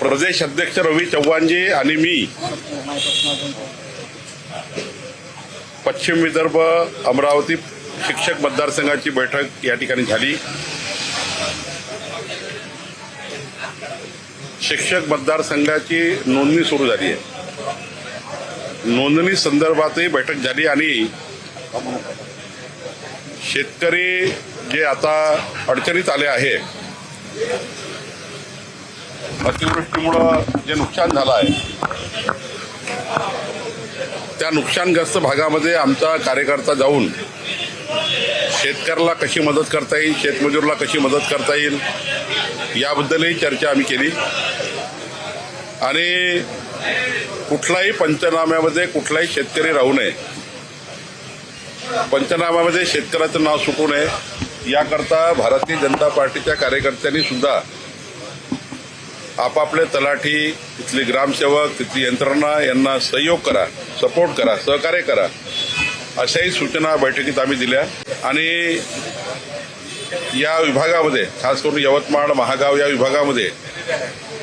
प्रदेश अध्यक्ष रवी चव्हाणजी आणि मी. पश्चिम विदर्भ अमरावती शिक्षक मतदारसंघाची बैठक या ठिकाणी झाली. शिक्षक मतदारसंघाची नोंदणी सुरू झाली आहे. नोंदणी संदर्भातही बैठक झाली आणि शेतकरी जे आता अडचणीत आले आहे अतिवृष्टीमुळं जे नुकसान झालं आहे त्या नुकसानग्रस्त भागामध्ये आमचा कार्यकर्ता जाऊन शेतकऱ्याला कशी मदत करता येईल शेतमजूरला कशी मदत करता येईल याबद्दलही चर्चा आम्ही केली. आणि कुठलाही पंचनाम्यामध्ये कुठलाही शेतकरी राहू नये पंचनाम्यामध्ये शेतकऱ्याचं नाव सुटू नये याकरता भारतीय जनता पार्टीच्या कार्यकर्त्यांनी सुद्धा आपापले तलाठी तिथले ग्रामसेवक तिथली यंत्रणा यांना सहयोग करा सपोर्ट करा सहकार्य करा. अशाही सूचना बैठकीत आम्ही दिल्या. आणि या विभागामध्ये खास करून यवतमाळ महागाव या विभागामध्ये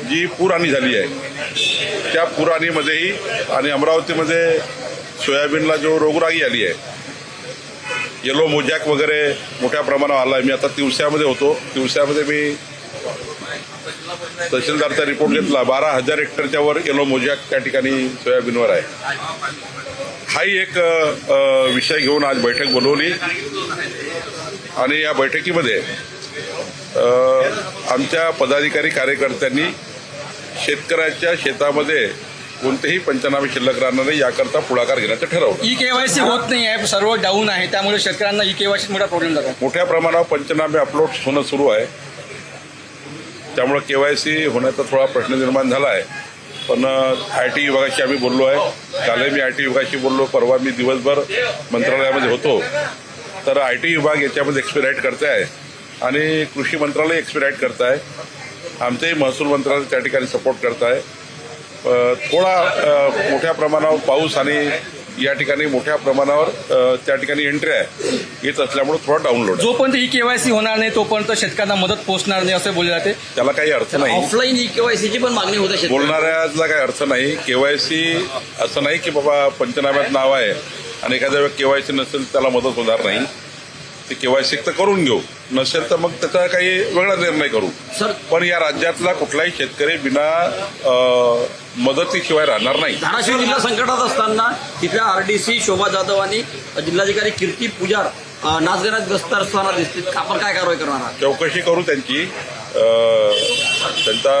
जी पूरहानी झाली आहे त्या पुराणीमध्येही आणि अमरावतीमध्ये सोयाबीनला जो रोगराई आली आहे येलो मोजॅक वगैरे मोठ्या प्रमाणावर आला आहे मी आता तिवस्यामध्ये होतो. तिवस्यामध्ये मी तहसीलदारचा रिपोर्ट घेतला. बारा हजार हेक्टरच्या वर येलो मोजॅक त्या ठिकाणी सोयाबीनवर आहे. हाही एक विषय घेऊन आज बैठक बोलवली. आणि या बैठकीमध्ये आमच्या पदाधिकारी कार्यकर्त्यांनी शेतकऱ्याच्या शेतामध्ये कोणतेही पंचनामे शिल्लक राहणार नाही याकरता पुढाकार घेण्याचं ठरवलं. ई केवायसी होत नाही आहे सर्व डाऊन आहे त्यामुळे शेतकऱ्यांना ई केवायसी मोठा प्रॉब्लेम झाला. मोठ्या प्रमाणावर पंचनामे अपलोड होणं सुरू आहे. त्यामुळं के वाय सी होण्याचा थोडा प्रश्न निर्माण झाला आहे. पण आय टी विभागाशी आम्ही बोललो आहे. कालही मी आय टी विभागाशी बोललो. परवा मी दिवसभर मंत्रालयामध्ये होतो. तर आय टी विभाग याच्यामध्ये एक्सपिराईट करते आहे आणि कृषी मंत्रालय एक्सपिराईट करत आहे आमचंही महसूल मंत्रालय त्या ठिकाणी सपोर्ट करत आहे थोडा मोठ्या प्रमाणावर पाऊस आणि या ठिकाणी मोठ्या प्रमाणावर त्या ठिकाणी एंट्री आहे. येत असल्यामुळे थोडा डाऊनलोड जोपर्यंत ई केवायसी होणार नाही तोपर्यंत शेतकऱ्यांना मदत पोहोचणार नाही असं बोलले जाते. त्याला काही अर्थ नाही. ऑफलाईन ई केवायसीची पण मागणी होते. बोलणाऱ्याला काही अर्थ नाही. केवायसी असं नाही की बाबा पंचनाम्यात नाव आहे आणि एखाद्या वेळी केवायसी नसेल त्याला मदत होणार नाही. ते केवायसी तर करून घेऊ. नसेल तर मग त्याचा काही वेगळा निर्णय करू. सर पण या राज्यातला कुठलाही शेतकरी बिना मदतीशिवाय राहणार नाही. धाराशिव जिल्हा संकटात असताना तिथल्या आरडीसी शोभा जाधव आणि जिल्हाधिकारी कीर्ती पुजार नाचगाण्यात ग्रस्त असताना दिसतील. आपण काय कारवाई करणार आहात? चौकशी करू त्यांची. त्यांचा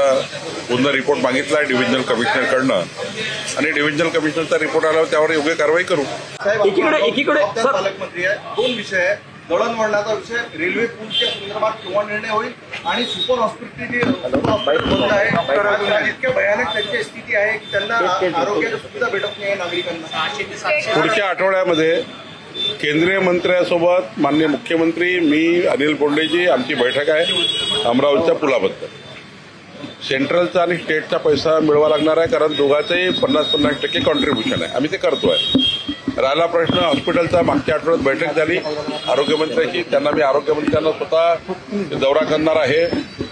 पुन्हा रिपोर्ट मागितला आहे डिव्हिजनल कमिशनरकडनं. आणि डिव्हिजनल कमिशनरचा रिपोर्ट आल्यावर त्यावर योग्य कारवाई करू. एकीकडे- एकीकडे- पालकमंत्री आहे दोन विषय आहे दळणवळणाचा विषय रेल्वे पूलच्या संदर्भात केव्हा निर्णय होईल? आणि सुपर हॉस्पिटल सुपर हॉस्पिटल बंद आहे. आणि इतक्या भयानक त्यांची स्थिती आहे की त्यांना आ- आरोग्याची सुविधा भेटत नाही आहे नागरिकांना. पुढच्या आठवड्यामध्ये केंद्रीय मंत्र्यासोबत माननीय मुख्यमंत्री मी अनिल बोंडेजी आमची बैठक आहे अमरावतीच्या पुलाबद्दल. सेंट्रलचा आणि स्टेटचा पैसा मिळवा लागणार आहे कारण दोघांचंही पन्नास पन्नास टक्के कॉन्ट्रीब्युशन आहे. आम्ही ते करतोय. राहिला प्रश्न हॉस्पिटलचा मागच्या आठवड्यात बैठक झाली. आरोग्यमंत्र्याची त्यांना मी आरोग्यमंत्र्यांना स्वतः दौरा करणार आहे.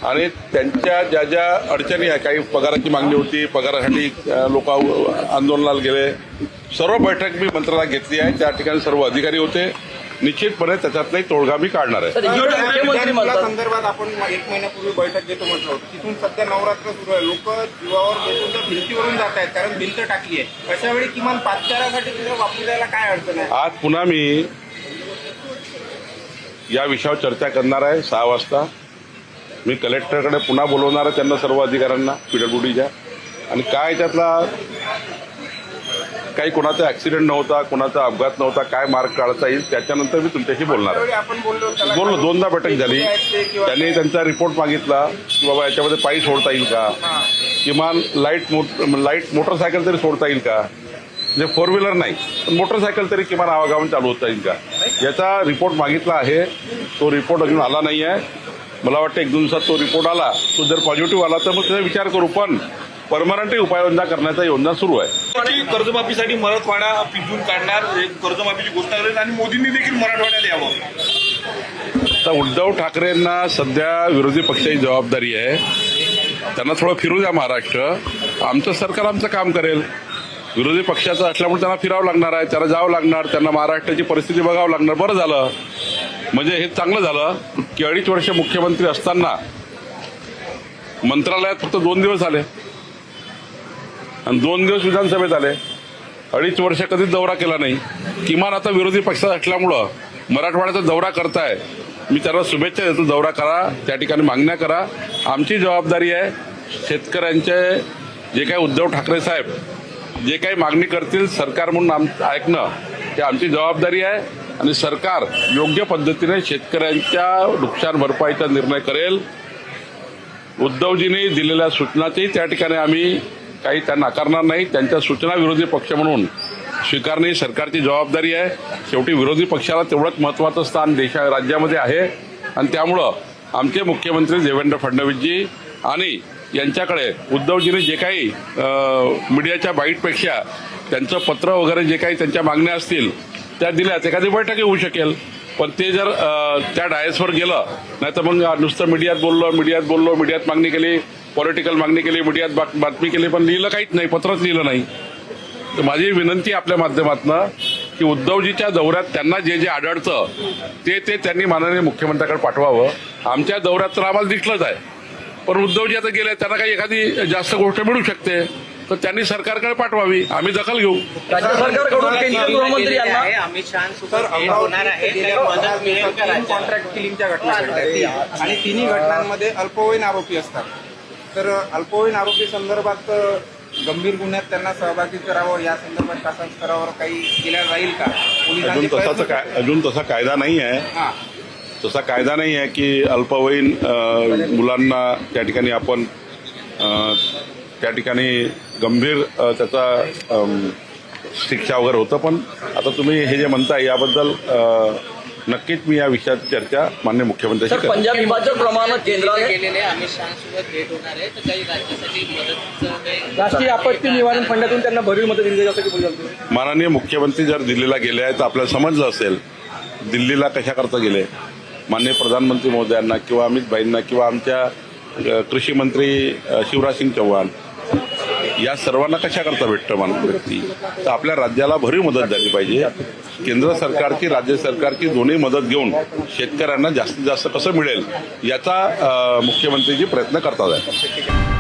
आणि त्यांच्या ज्या ज्या अडचणी आहे काही पगाराची मागणी होती पगारासाठी लोक आंदोलनाला गेले. सर्व बैठक मी मंत्रालयात घेतली आहे. त्या ठिकाणी सर्व अधिकारी होते. निश्चितपणे त्याच्यातलाही तोडगा मी काढणार आहे. संदर्भात आपण एक महिन्यापूर्वी बैठक घेतो म्हटलं होतं. तिथून सध्या नवरात्र सुरू आहे. लोक जीवावर बसून भिंतीवरून जात आहेत कारण भिंत टाकली आहे. अशा वेळी किमान पाचचारासाठी तुला वापरू द्यायला काय अडचण आहे? आज पुन्हा मी या विषयावर चर्चा करणार आहे. सहा वाजता मी कलेक्टरकडे पुन्हा बोलवणार आहे त्यांना सर्व अधिकाऱ्यांना पीडब्ल्यूडीच्या. आणि काय त्यातला काही कोणाचा ऍक्सिडेंट नव्हता कोणाचा अपघात नव्हता काय मार्ग काढता येईल त्याच्यानंतर मी तुमच्याशी बोलणार आहे. बोललो दोनदा बैठक झाली. त्यांनी त्यांचा रिपोर्ट मागितला की बाबा याच्यामध्ये पायी सोडता येईल का? किमान लाइट लाइट मोटरसायकल तरी सोडता येईल का? म्हणजे फोर व्हीलर नाही पण मोटरसायकल तरी किमान आवागमन चालू होता येईल का? याचा रिपोर्ट मागितला आहे. तो रिपोर्ट अजून आला नाही आहे मला वाटतं एक दोन दिवसात तो रिपोर्ट आला. तो जर पॉझिटिव्ह आला तर मग त्याचा विचार करू. पण परमनंटही उपाययोजना करण्याचा योजना सुरू आहे. कर्जमाफीसाठी मराठवाडा पिंजून काढणार कर्जमाफीची घोषणा करेल आणि मोदींनी देखील मराठवाड्यात यावं. तर उद्धव ठाकरेंना सध्या विरोधी पक्षाची जबाबदारी आहे. त्यांना थोडं फिरू द्या महाराष्ट्र. आमचं सरकार आमचं काम करेल. विरोधी पक्षाचं असल्यामुळे त्यांना फिरावं लागणार आहे त्यांना जावं लागणार त्यांना महाराष्ट्राची परिस्थिती बघावं लागणार. बरं झालं. म्हणजे हे चांगलं झालं की अडीच वर्ष मुख्यमंत्री असताना मंत्रालयात फक्त दोन दिवस आले. आणि दोन दिवस विधानसभेत आले. अडीच वर्ष कधीच दौरा केला नाही. किमान आता विरोधी पक्षात असल्यामुळं मराठवाड्याचा दौरा करताय. मी त्यांना शुभेच्छा देतो दौरा करा त्या ठिकाणी मागण्या करा. आमची जबाबदारी आहे शेतकऱ्यांचे जे काही उद्धव ठाकरे साहेब जे काही मागणी करतील सरकार म्हणून आम ऐकणं हे आमची जबाबदारी आहे. आणि सरकार योग्य पद्धतीने शेतकऱ्यांच्या नुकसान भरपाईचा निर्णय करेल. उद्धवजींनी दिलेल्या सूचनाची त्या ठिकाणी आम्ही काही त्या नाकारणार नाही त्यांच्या सूचना विरोधी पक्ष म्हणून स्वीकारणे ही सरकारची जबाबदारी आहे. शेवटी विरोधी पक्षाला तेवढंच महत्त्वाचं स्थान देशा राज्यामध्ये आहे. आणि त्यामुळं आमचे मुख्यमंत्री देवेंद्र फडणवीसजी आणि यांच्याकडे उद्धवजींनी जे काही मीडियाच्या बाईटपेक्षा त्यांचं पत्र वगैरे जे काही त्यांच्या मागण्या असतील त्या दिल्यात. एखादी बैठक होऊ शकेल. पण ते जर त्या डायसवर गेलं नाही तर मग नुसतं मीडियात बोललो मीडियात बोललो मीडियात मागणी केली पॉलिटिकल मागणी केली मीडियात बात- बातमी केली पण लिहिलं काहीच नाही पत्रच लिहिलं नाही. तर माझी विनंती आपल्या माध्यमातनं की उद्धवजीच्या दौऱ्यात त्यांना जे जे आढळतं ते ते त्यांनी माननीय मुख्यमंत्र्याकडे पाठवावं. आमच्या दौऱ्यात तर आम्हाला दिसलंच आहे. पण उद्धवजी आता गेले त्यांना काही एखादी जास्त गोष्ट मिळू शकते. तर त्यांनी सरकारकडे पाठवावी. आम्ही दखल घेऊ. राज्य सरकारकडून केंद्रीय गृहमंत्री यांना अमित? कॉन्ट्रॅक्ट किलिंगच्या घटना घडल्या आणि तिन्ही घटनांमध्ये अल्पवयीन आरोपी असतात. तर अल्पवयीन आरोपी संदर्भात गंभीर गुन्ह्यात त्यांना सहभागी करावं या संदर्भात शासन स्तरावर काही केल्या जाईल का? अजून तसाच काय अजून तसा कायदा नाही आहे. हा. तसा कायदा नाही आहे की अल्पवयीन मुलांना त्या ठिकाणी आपण त्या ठिकाणी गंभीर त्याचा शिक्षा वगैरे होतं पण आता तुम्ही हे जे म्हणताय याबद्दल नक्कीच मी या विषयाची चर्चा मान्य मुख्यमंत्र्यांशी पंजाब विभाजनाप्रमाणे केंद्राने गेलेले अमित शहासोबत भेट होणार आहे. तर काही राज्यासाठी मदतचं काही राष्ट्रीय आपत्ती निवारण फंडातून त्यांना भरीव मदत दिली जाते. माननीय मुख्यमंत्री जर दिल्लीला गेले आहेत तर आपल्याला समजलं असेल दिल्लीला कशाकरता गेले? माननीय प्रधानमंत्री महोदयांना किंवा अमित भाईंना किंवा आमच्या कृषी मंत्री शिवराज सिंग चौहान या सर्वांना कशाकरता भेटतं माणूस व्यक्ती? तर आपल्या राज्याला भरीव मदत झाली पाहिजे. केंद्र सरकारची राज्य सरकारची दोन्ही मदत घेऊन शेतकऱ्यांना जास्तीत जास्त कसं मिळेल याचा मुख्यमंत्रीजी प्रयत्न करतात. आहे